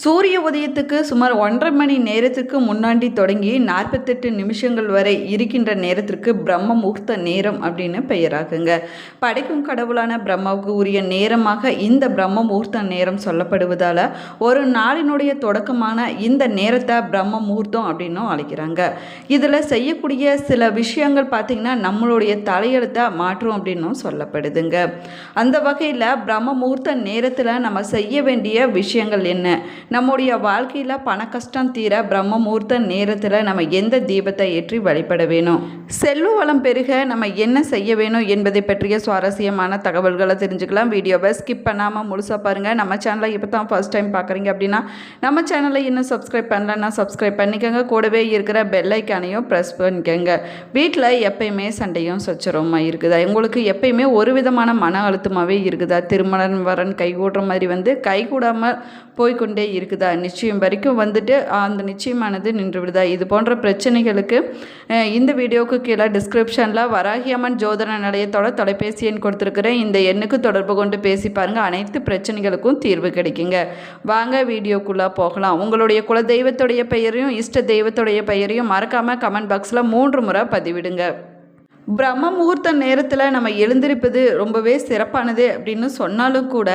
சூரிய உதயத்துக்கு சுமார் ஒன்றரை மணி நேரத்துக்கு முன்னாடி தொடங்கி நாற்பத்தெட்டு நிமிஷங்கள் வரை இருக்கின்ற நேரத்திற்கு பிரம்ம முகூர்த்த நேரம் அப்படின்னு பெயராகுங்க. படைக்கும் கடவுளான பிரம்மாவுக்கு உரிய நேரமாக இந்த பிரம்ம முகூர்த்த நேரம் சொல்லப்படுவதால் ஒரு நாளினுடைய தொடக்கமான இந்த நேரத்தை பிரம்ம முகூர்த்தம் அப்படின்னும் அழைக்கிறாங்க. இதில் செய்யக்கூடிய சில விஷயங்கள் பார்த்திங்கன்னா நம்மளுடைய தலையெழுத்தை மாற்றும் அப்படின்னும் சொல்லப்படுதுங்க. அந்த வகையில் பிரம்ம முகூர்த்த நேரத்தில் நம்ம செய்ய வேண்டிய விஷயங்கள் என்ன? நம்முடைய வாழ்க்கையில் பண கஷ்டம் தீர பிரம்ம முகூர்த்த நேரத்தில் நம்ம எந்த தீபத்தை ஏற்றி வழிபட வேணும்? செல்வ வளம் பெருக நம்ம என்ன செய்ய வேணும் என்பதை பற்றிய சுவாரஸ்யமான தகவல்களை தெரிஞ்சுக்கலாம். வீடியோவை ஸ்கிப் பண்ணாமல் முழுசாக பாருங்கள் நம்ம சேனலை இப்போ தான் ஃபர்ஸ்ட் டைம் பார்க்குறீங்க அப்படின்னா நம்ம சேனலை இன்னும் சப்ஸ்கிரைப் பண்ணலன்னா சப்ஸ்கிரைப் பண்ணிக்கோங்க. கூடவே இருக்கிற பெல்லைக்கானையும் ப்ரெஸ் பண்ணிக்கோங்க. வீட்டில் எப்பயுமே சண்டையும் சச்சரவுமாக இருக்குதா? உங்களுக்கு எப்பயுமே ஒரு விதமான மன அழுத்தமாகவே இருக்குதா? திருமணம் வரன் கைகூடுற மாதிரி வந்து கைகூடாமல் போய்க்கொண்டே இருக்குதா? நிச்சயம் வரைக்கும் வந்துட்டு அந்த நிச்சயமானது நின்று விடுதா இது போன்ற பிரச்சனைகளுக்கு இந்த வீடியோவுக்கு கீழே டிஸ்கிரிப்ஷனில் வராகியம்மன் ஜோதன நிலையத்தோட தொலைபேசி எண் கொடுத்துருக்குறேன். இந்த எண்ணுக்கு தொடர்பு கொண்டு பேசி பாருங்கள் அனைத்து பிரச்சனைகளுக்கும் தீர்வு கிடைக்குங்க. வாங்க வீடியோக்குள்ளே போகலாம். உங்களுடைய குல தெய்வத்துடைய பெயரையும் இஷ்ட தெய்வத்துடைய பெயரையும் மறக்காமல் கமெண்ட் பாக்ஸில் மூன்று முறை பதிவிடுங்க. பிரம்ம முகூர்த்த நேரத்தில் நம்ம எழுந்திருப்பது ரொம்பவே சிறப்பானது அப்படின்னு சொன்னாலும் கூட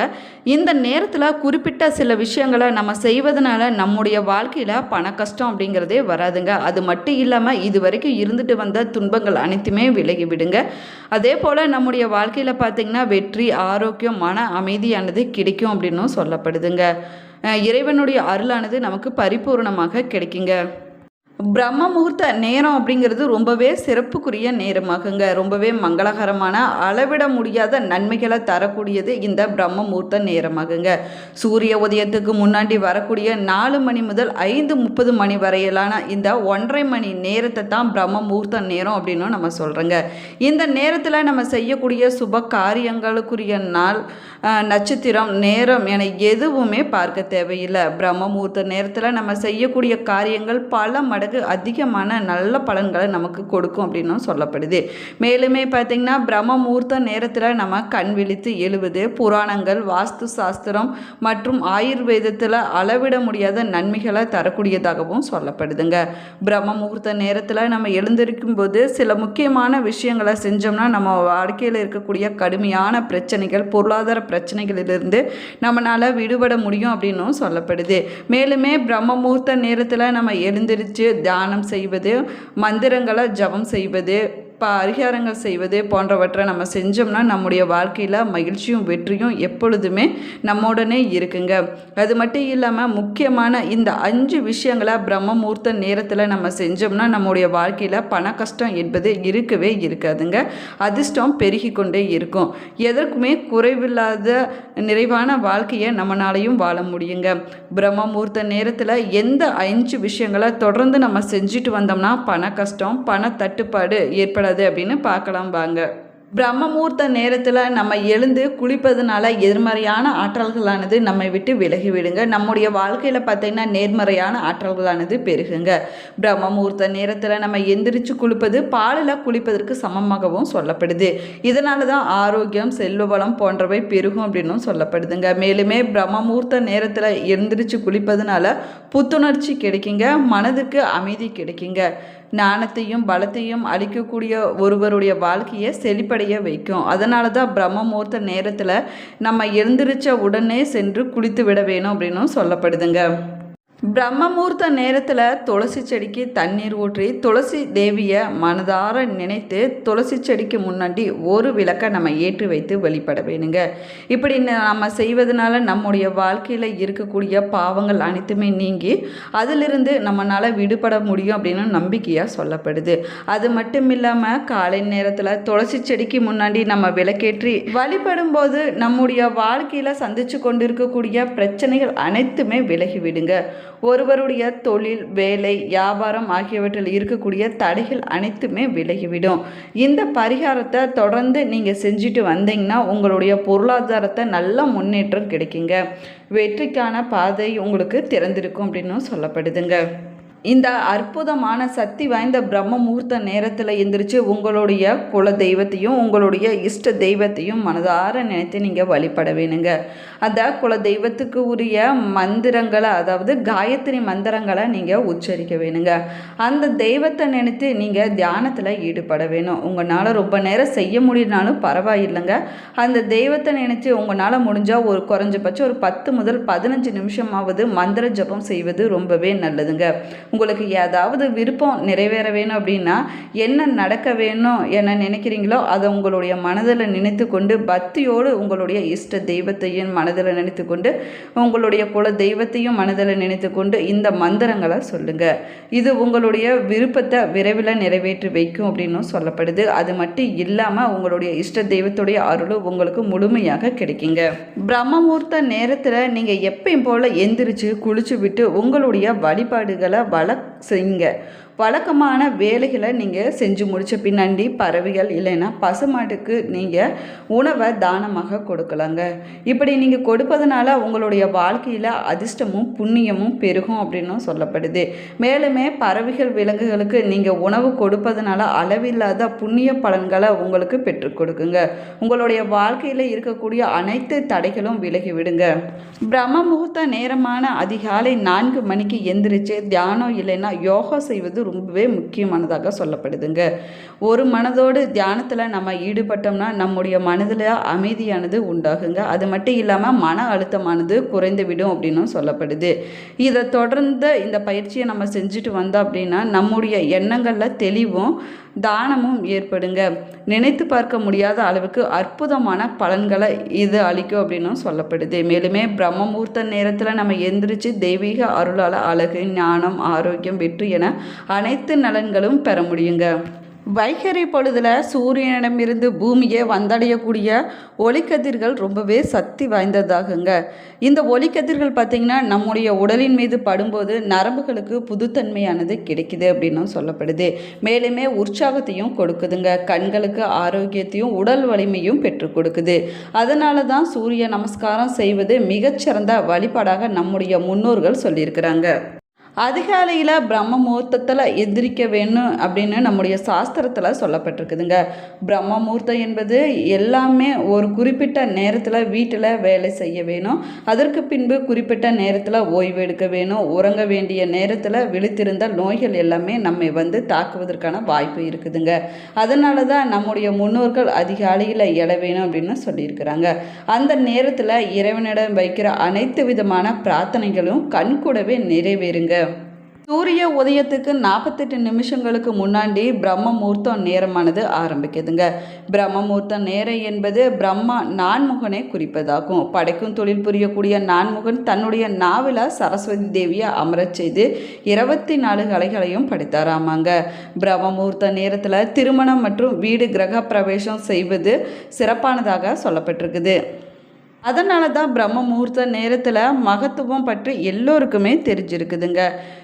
இந்த நேரத்தில் குறிப்பிட்ட சில விஷயங்களை நம்ம செய்வதனால நம்முடைய வாழ்க்கையில் பண கஷ்டம் அப்படிங்கிறதே வராதுங்க. அது மட்டும் இல்லாமல் இது வரைக்கும் இருந்துட்டு வந்த துன்பங்கள் அனைத்துமே விலகி விடுங்க. அதே போல் நம்முடைய வாழ்க்கையில் பார்த்திங்கன்னா வெற்றி ஆரோக்கியம் மன அமைதியானது கிடைக்கும் அப்படின்னும் சொல்லப்படுதுங்க. இறைவனுடைய அருளானது நமக்கு பரிபூர்ணமாக கிடைக்குங்க. பிரம்ம முகூர்த்த நேரம் அப்படிங்கிறது ரொம்பவே சிறப்புக்குரிய நேரமாகுங்க. ரொம்பவே மங்களகரமான அளவிட முடியாத நன்மைகளை தரக்கூடியது இந்த பிரம்ம முகூர்த்த நேரமாகுங்க. சூரிய உதயத்துக்கு முன்னாடி வரக்கூடிய நாலு மணி முதல் ஐந்து முப்பது மணி வரையிலான இந்த ஒன்றரை மணி நேரத்தை தான் பிரம்ம முகூர்த்த நேரம் அப்படின்னு நம்ம சொல்கிறோங்க இந்த நேரத்தில் நம்ம செய்யக்கூடிய சுப காரியங்களுக்குரிய நாள் நட்சத்திரம் நேரம் என எதுவுமே பார்க்க தேவையில்லை. பிரம்ம முகூர்த்த நேரத்தில் நம்ம செய்யக்கூடிய காரியங்கள் பல மடங்கு அதிகமான நல்ல பலன்களை நமக்கு கொடுக்கும் அப்படின்னும் சொல்லப்படுது. மேலுமே பார்த்திங்கன்னா பிரம்ம முகூர்த்த நேரத்தில் நம்ம கண் விழித்து எழுவது புராணங்கள் வாஸ்து சாஸ்திரம் மற்றும் ஆயுர்வேதத்தில் அளவிட முடியாத நன்மைகளை தரக்கூடியதாகவும் சொல்லப்படுதுங்க. பிரம்ம முகூர்த்த நேரத்தில் நம்ம எழுந்திருக்கும் போது சில முக்கியமான விஷயங்களை செஞ்சோம்னா நம்ம வாழ்க்கையில் இருக்கக்கூடிய கடுமையான பிரச்சனைகள் பொருளாதார பிரச்சனைகளிலிருந்து நம்மளால் விடுபட முடியும் அப்படின்னும் சொல்லப்படுது. மேலுமே பிரம்ம முகூர்த்த நேரத்தில் நம்ம எழுந்திருச்சு தியானம் செய்வது மந்திரங்களை ஜபம் செய்வது பரிகாரங்கள் செய்வது போன்றவற்றை நம்ம செஞ்சோம்னா நம்முடைய வாழ்க்கையில் மகிழ்ச்சியும் வெற்றியும் எப்பொழுதுமே நம்மோடனே இருக்குங்க. அது மட்டும் இல்லாமல் முக்கியமான இந்த அஞ்சு விஷயங்களை பிரம்மமூர்த்த நேரத்தில் நம்ம செஞ்சோம்னா நம்முடைய வாழ்க்கையில் பண கஷ்டம் என்பது இருக்கவே இருக்காதுங்க. அதிர்ஷ்டம் பெருகி கொண்டே இருக்கும். எதற்குமே குறைவில்லாத நிறைவான வாழ்க்கையை நம்மளாலையும் வாழ முடியுங்க. பிரம்மமூர்த்த நேரத்தில் எந்த அஞ்சு விஷயங்களை தொடர்ந்து நம்ம செஞ்சுட்டு வந்தோம்னா பண கஷ்டம் பண தட்டுப்பாடு ஏற்படாது அப்படின்னு பார்க்கலாம் வாங்க. பிரம்மமூர்த்த நேரத்தில் நம்ம எழுந்து குளிப்பதனால எதிர்மறையான ஆற்றல்களானது நம்மை விட்டு விலகி விடுங்க. நம்முடைய வாழ்க்கையில் பார்த்தீங்கன்னா நேர்மறையான ஆற்றல்களானது பெருகுங்க. பிரம்மமூர்த்த நேரத்தில் நம்ம எந்திரிச்சு குளிப்பது பாலில் குளிப்பதற்கு சமமாகவும் சொல்லப்படுது. இதனால தான் ஆரோக்கியம் செல்வ வளம் போன்றவை பெருகும் அப்படின்னும் சொல்லப்படுதுங்க. மேலுமே பிரம்மமூர்த்த நேரத்தில் எந்திரிச்சு குளிப்பதனால புத்துணர்ச்சி கிடைக்குங்க. மனதுக்கு அமைதி கிடைக்குங்க. ஞானத்தையும் பலத்தையும் அளிக்கக்கூடிய ஒருவருடைய வாழ்க்கையை செழிப்படைய வைக்கும். அதனால தான் பிரம்மமூர்த்த நேரத்தில் நம்ம எழுந்திரிச்ச உடனே சென்று குளித்து விட வேணும் அப்படின்னும் சொல்லப்படுதுங்க. பிரம்மமூர்த்த நேரத்தில் துளசி செடிக்கு தண்ணீர் ஊற்றி துளசி தேவியை மனதார நினைத்து துளசி செடிக்கு முன்னாடி ஒரு விளக்கை நம்ம ஏற்றி வைத்து வழிபட வேணுங்க. இப்படி நம்ம செய்வதனால நம்முடைய வாழ்க்கையில் இருக்கக்கூடிய பாவங்கள் அனைத்துமே நீங்கி அதிலிருந்து நம்மளால் விடுபட முடியும் அப்படின்னு நம்பிக்கையாக சொல்லப்படுது. அது மட்டும் இல்லாமல் காலை நேரத்தில் துளசி செடிக்கு முன்னாடி நம்ம விளக்கேற்றி வழிபடும் போது நம்முடைய வாழ்க்கையில் சந்தித்து கொண்டிருக்கக்கூடிய பிரச்சனைகள் அனைத்துமே விலகிவிடுங்க ஒருவருடைய தொழில் வேலை வியாபாரம் ஆகியவற்றில் இருக்கக்கூடிய தடைகள் அனைத்துமே விலகிவிடும். இந்த பரிகாரத்தை தொடர்ந்து நீங்கள் செஞ்சுட்டு வந்தீங்கன்னா உங்களுடைய பொருளாதாரத்தை நல்ல முன்னேற்றம் கிடைக்குங்க. வெற்றிக்கான பாதை உங்களுக்கு திறந்திருக்கும் அப்படின்னும் சொல்லப்படுதுங்க. இந்த அற்புதமான சக்தி வாய்ந்த பிரம்ம முகூர்த்த நேரத்தில் எந்திரிச்சு உங்களுடைய குல தெய்வத்தையும் உங்களுடைய இஷ்ட தெய்வத்தையும் மனதார நினைத்து நீங்கள் வழிபட வேணுங்க. அந்த குல தெய்வத்துக்கு உரிய மந்திரங்களை அதாவது காயத்ரி மந்திரங்களை நீங்கள் உச்சரிக்க வேணுங்க. அந்த தெய்வத்தை நினைத்து நீங்கள் தியானத்தில் ஈடுபட வேணும். உங்களால் ரொம்ப நேரம் செய்ய முடியினாலும் பரவாயில்லைங்க. அந்த தெய்வத்தை நினைத்து உங்களால் முடிஞ்சால் ஒரு குறைஞ்சபட்சம் ஒரு பத்து முதல் பதினஞ்சு நிமிஷமாவது மந்திர ஜபம் செய்வது ரொம்பவே நல்லதுங்க. உங்களுக்கு ஏதாவது விருப்பம் நிறைவேற வேணும் அப்படின்னா என்ன நடக்க வேணும் என்ன நினைக்கிறீங்களோ அதை உங்களுடைய மனதில் நினைத்து கொண்டு பக்தியோடு உங்களுடைய இஷ்ட தெய்வத்தையும் மனதில் நினைத்து கொண்டு உங்களுடைய குல தெய்வத்தையும் மனதில் நினைத்து கொண்டு இந்த மந்திரங்களை சொல்லுங்கள் இது உங்களுடைய விருப்பத்தை விரைவில் நிறைவேற்றி வைக்கும் அப்படின்னும் சொல்லப்படுது. அது மட்டும் இல்லாமல் உங்களுடைய இஷ்ட தெய்வத்துடைய அருளும் உங்களுக்கு முழுமையாக கிடைக்குங்க. பிரம்மமூர்த்த நேரத்தில் நீங்கள் எப்பயும் போல் எந்திரிச்சு குளிச்சு விட்டு உங்களுடைய வழிபாடுகளை வள செய்யுங்க. வழக்கமான வேலைகளை நீங்கள் செஞ்சு முடித்த பின்னாடி பறவைகள் இல்லைன்னா பசுமாட்டுக்கு நீங்கள் உணவை தானமாக கொடுக்கலாங்க. இப்படி நீங்கள் கொடுப்பதனால உங்களுடைய வாழ்க்கையில் அதிர்ஷ்டமும் புண்ணியமும் பெருகும் அப்படின்னும் சொல்லப்படுது. மேலுமே பறவைகள் விலங்குகளுக்கு நீங்கள் உணவு கொடுப்பதனால அளவில்லாத புண்ணிய பலன்களை உங்களுக்கு பெற்றுக் கொடுக்குங்க. உங்களுடைய வாழ்க்கையில் இருக்கக்கூடிய அனைத்து தடைகளும் விலகி விடுங்க. பிரம்ம முகூர்த்த நேரமான அதிகாலை நான்கு மணிக்கு எந்திரிச்சு தியானம் இல்லைன்னா யோகா செய்வது ரொம்பவே முக்கியமானதாக சொல்லப்படுதுங்க. ஒரு மனதோடு தியானத்தில் நம்ம ஈடுபட்டோம்னா நம்முடைய மனதில் அமைதியானது உண்டாகுங்க. அது மட்டும் இல்லாமல் மன அழுத்தமானது குறைந்து விடும் அப்படின்னும் சொல்லப்படுது. இதை தொடர்ந்து இந்த பயிற்சியை நம்ம செஞ்சுட்டு வந்தோம் அப்படின்னா நம்முடைய எண்ணங்களில் தெளிவும் தானமும் ஏற்படுங்க. நினைத்து பார்க்க முடியாத அளவுக்கு அற்புதமான பலன்களை இது அளிக்கும் அப்படின்னும் சொல்லப்படுது. மேலுமே பிரம்ம முகூர்த்த நேரத்தில் நம்ம எந்திரிச்சு தெய்வீக அருளால் அழகு ஞானம் ஆரோக்கியம் வெற்றி என அனைத்து நலன்களும் பெற முடியுங்க. வைகறை பொழுதில் சூரியனிடமிருந்து பூமியை வந்தடையக்கூடிய ஒளிக்கதிர்கள் ரொம்பவே சக்தி வாய்ந்ததாகுங்க. இந்த ஒளிக்கதிர்கள் பார்த்திங்கன்னா நம்முடைய உடலின் மீது படும்போது நரம்புகளுக்கு புதுத்தன்மையானது கிடைக்குது அப்படின்னும் சொல்லப்படுது. மேலுமே உற்சாகத்தையும் கொடுக்குதுங்க. கண்களுக்கு ஆரோக்கியத்தையும் உடல் வலிமையும் பெற்றுக் கொடுக்குது. அதனால தான் சூரிய நமஸ்காரம் செய்வது மிகச்சிறந்த வழிபாடாக நம்முடைய முன்னோர்கள் சொல்லியிருக்கிறாங்க. அதிகாலையில் பிரம்ம முகூர்த்தத்தில் எந்திரிக்க வேணும் அப்படின்னு நம்முடைய சாஸ்திரத்தில் சொல்லப்பட்டிருக்குதுங்க. பிரம்ம முகூர்த்தம் என்பது எல்லாமே ஒரு குறிப்பிட்ட நேரத்தில் வீட்டில் வேலை செய்ய வேணும். அதற்கு பின்பு குறிப்பிட்ட நேரத்தில் ஓய்வு எடுக்க வேணும். உறங்க வேண்டிய நேரத்தில் விழித்திருந்த நோய்கள் எல்லாமே நம்மை வந்து தாக்குவதற்கான வாய்ப்பு இருக்குதுங்க. அதனால தான் நம்முடைய முன்னோர்கள் அதிகாலையில் எழ வேணும் அப்படின்னு சொல்லியிருக்கிறாங்க. அந்த நேரத்தில் இறைவனிடம் வைக்கிற அனைத்து விதமான பிரார்த்தனைகளும் கண்கூடவே நிறைவேறுங்க. சூரிய உதயத்துக்கு நாற்பத்தெட்டு நிமிஷங்களுக்கு முன்னாடி பிரம்ம முகூர்த்தம் நேரமானது ஆரம்பிக்குதுங்க. பிரம்ம முகூர்த்த நேரம் என்பது பிரம்மா நான்முகனை குறிப்பதாகும். படைக்கும் தொழில் புரியக்கூடிய நான்முகன் தன்னுடைய நாவல சரஸ்வதி தேவியை அமரச் செய்து இருபத்தி நாலு கலைகளையும் படித்தாராமாங்க. பிரம்ம முகூர்த்த நேரத்தில் திருமணம் மற்றும் வீடு கிரக பிரவேசம் செய்வது சிறப்பானதாக சொல்லப்பட்டிருக்குது. அதனால தான் பிரம்ம முகூர்த்த நேரத்தில் மகத்துவம் பற்றி எல்லோருக்குமே தெரிஞ்சிருக்குதுங்க.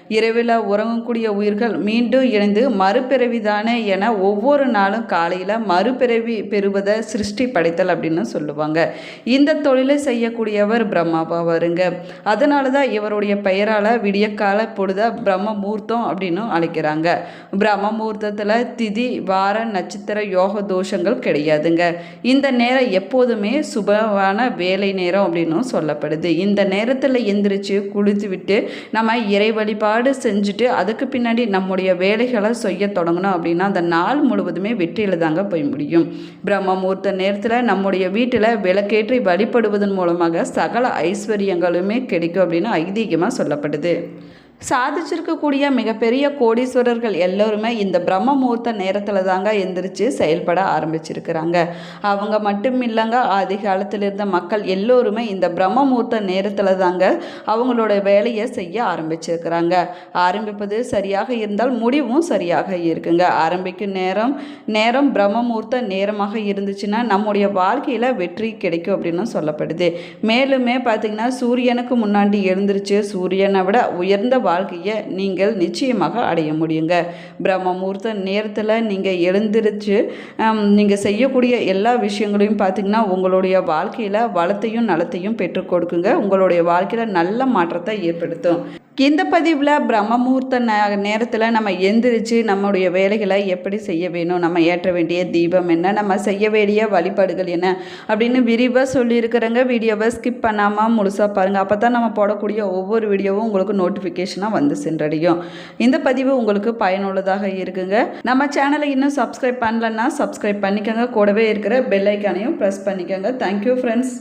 இரவில் உறங்கக்கூடிய உயிர்கள் மீண்டும் இணைந்து மறுபிறவிதானே என ஒவ்வொரு நாளும் காலையில் மறுபிறவி பெறுவதை சிருஷ்டி படைத்தல் அப்படின்னு சொல்லுவாங்க. இந்த தொழிலை செய்யக்கூடியவர் பிரம்மாவா வருங்க. அதனால தான் இவருடைய பெயரால் விடியக்கால பொழுத பிரம்ம முகூர்த்தம் அப்படின்னு அழைக்கிறாங்க. பிரம்ம முகூர்த்தத்தில் திதி வார நட்சத்திர யோக தோஷங்கள் கிடையாதுங்க. இந்த நேரம் எப்போதுமே சுபமான வேலை நேரம் அப்படின்னும் சொல்லப்படுது. இந்த நேரத்தில் எந்திரிச்சு குளித்து விட்டு நம்ம இறை வழிபாடு செஞ்சுட்டு அதுக்கு பின்னாடி நம்முடைய வேலைகளை செய்ய தொடங்கணும் அப்படின்னா அந்த நாள் முழுவதுமே வெற்றியில் தாங்க போய் முடியும். பிரம்ம முகூர்த்த நேரத்தில் நம்முடைய வீட்டில் விளக்கேற்றி வழிபடுவதன் மூலமாக சகல ஐஸ்வர்யங்களுமே கிடைக்கும் அப்படின்னு ஐதீகமாக சொல்லப்படுது. சாதிச்சிருக்கக்கூடிய மிகப்பெரிய கோடீஸ்வரர்கள் எல்லோருமே இந்த பிரம்ம முகூர்த்த நேரத்தில் தாங்க எந்திரிச்சு செயல்பட ஆரம்பிச்சிருக்கிறாங்க. அவங்க மட்டும் இல்லைங்க ஆதி காலத்தில் இருந்த மக்கள் எல்லோருமே இந்த பிரம்ம முகூர்த்த நேரத்தில் தாங்க அவங்களோட வேலையை செய்ய ஆரம்பிச்சிருக்கிறாங்க. ஆரம்பிப்பது சரியாக இருந்தால் முடிவும் சரியாக இருக்குங்க. ஆரம்பிக்கும் நேரம் நேரம் பிரம்ம முகூர்த்த நேரமாக இருந்துச்சுன்னா நம்முடைய வாழ்க்கையில் வெற்றி கிடைக்கும் அப்படின்னு சொல்லப்படுது. மேலுமே பார்த்திங்கன்னா சூரியனுக்கு முன்னாடி எழுந்திருச்சு சூரியனை விட உயர்ந்த வாழ்க்கையை நீங்கள் நிச்சயமாக அடைய முடியுங்க. பிரம்ம முகூர்த்த நேரத்தில் நீங்கள் எழுந்திருச்சு நீங்கள் செய்யக்கூடிய எல்லா விஷயங்களையும் பார்த்திங்கன்னா உங்களுடைய வாழ்க்கையில் வளத்தையும் நலத்தையும் பெற்றுக் கொடுக்குங்க. உங்களுடைய வாழ்க்கையில் நல்ல மாற்றத்தை ஏற்படுத்தும். இந்த பதிவில் பிரம்மமூர்த்த ந நே நேரத்தில் நம்ம எந்திரிச்சு நம்முடைய வேலைகளை எப்படி செய்ய வேணும் நம்ம ஏற்ற வேண்டிய தீபம் என்ன நம்ம செய்ய வேண்டிய வழிபாடுகள் என்ன அப்படின்னு விரிவாக சொல்லியிருக்கிறேங்க. வீடியோவை ஸ்கிப் பண்ணாமல் முழுசாக பாருங்கள் அப்போ தான் நம்ம போடக்கூடிய ஒவ்வொரு வீடியோவும் உங்களுக்கு நோட்டிஃபிகேஷனாக வந்து சென்றடையும். இந்த பதிவு உங்களுக்கு பயனுள்ளதாக இருக்குங்க. நம்ம சேனலை இன்னும் சப்ஸ்கிரைப் பண்ணலன்னா சப்ஸ்கிரைப் பண்ணிக்கோங்க. கூடவே இருக்கிற பெல் ஐக்கானையும் ப்ரெஸ் பண்ணிக்கோங்க. Thank you friends